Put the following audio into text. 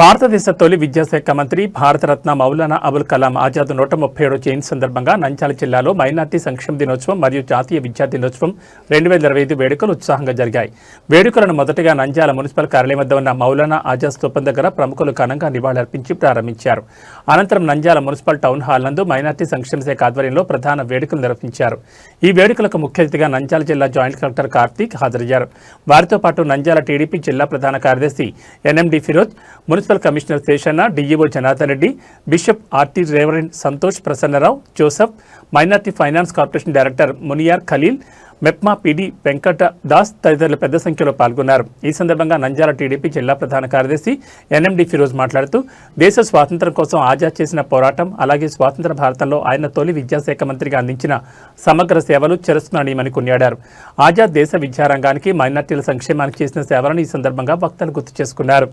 భారతదేశ తొలి విద్యాశాఖ మంత్రి భారతరత్న మౌలానా అబుల్ కలాం ఆజాద్ నూట ముప్పై ఏడు జయంతి సందర్భంగా నంద్యాల జిల్లాలో మైనార్టీ సంక్షేమ దినోత్సవం మరియు జాతీయ విద్యా దినోత్సవం రెండు వేల ఇరవై ఐదు వేడుకలు ఉత్సాహంగా జరిగాయి. వేడుకలను మొదటగా నంద్యాల మున్సిపల్ కార్యాలయం వద్ద ఉన్న మౌలానా ఆజాద్ స్థూపం దగ్గర ప్రముఖులు ఘనంగా నివాళులర్పించి ప్రారంభించారు. అనంతరం నంద్యాల మున్సిపల్ టౌన్ హాల్ నందు మైనార్టీ సంక్షేమ శాఖ ఆధ్వర్యంలో ప్రధాన వేడుకలు నిర్వహించారు. ఈ వేడుకలకు ముఖ్య అతిథిగా నంద్యాల జిల్లా జాయింట్ కలెక్టర్ కార్తీక్ హాజరయ్యారు. వారితో పాటు నంద్యాల టీడీపీ జిల్లా ప్రధాన కార్యదర్శి NMD Firoz municipal commissioner Seshanna DEO Janardhan Reddy bishop RT reverend Santosh Prasanna Rao Joseph minority finance corporation director Muniyar Khaleel MEPMA PD Venkata Das తదితరులు పెద్ద సంఖ్యలో పాల్గొన్నారు. ఈ సందర్భంగా నంజాల టీడీపీ జిల్లా ప్రధాన కార్యదర్శి ఎన్ఎండి ఫిరోజ్ మాట్లాడుతూ దేశ స్వాతంత్రం కోసం ఆజాద్ చేసిన పోరాటం అలాగే స్వాతంత్ర భారతంలో ఆయన తొలి విద్యాశాఖ మంత్రిగా అందించిన సమగ్ర సేవలు చిరస్మరణీయమని కొనియాడారు. ఆజాద్ దేశ విద్యారంగానికి మైనార్టీల సంక్షేమానికి చేసిన సేవలను ఈ సందర్భంగా వక్తలు గుర్తు చేసుకున్నారు.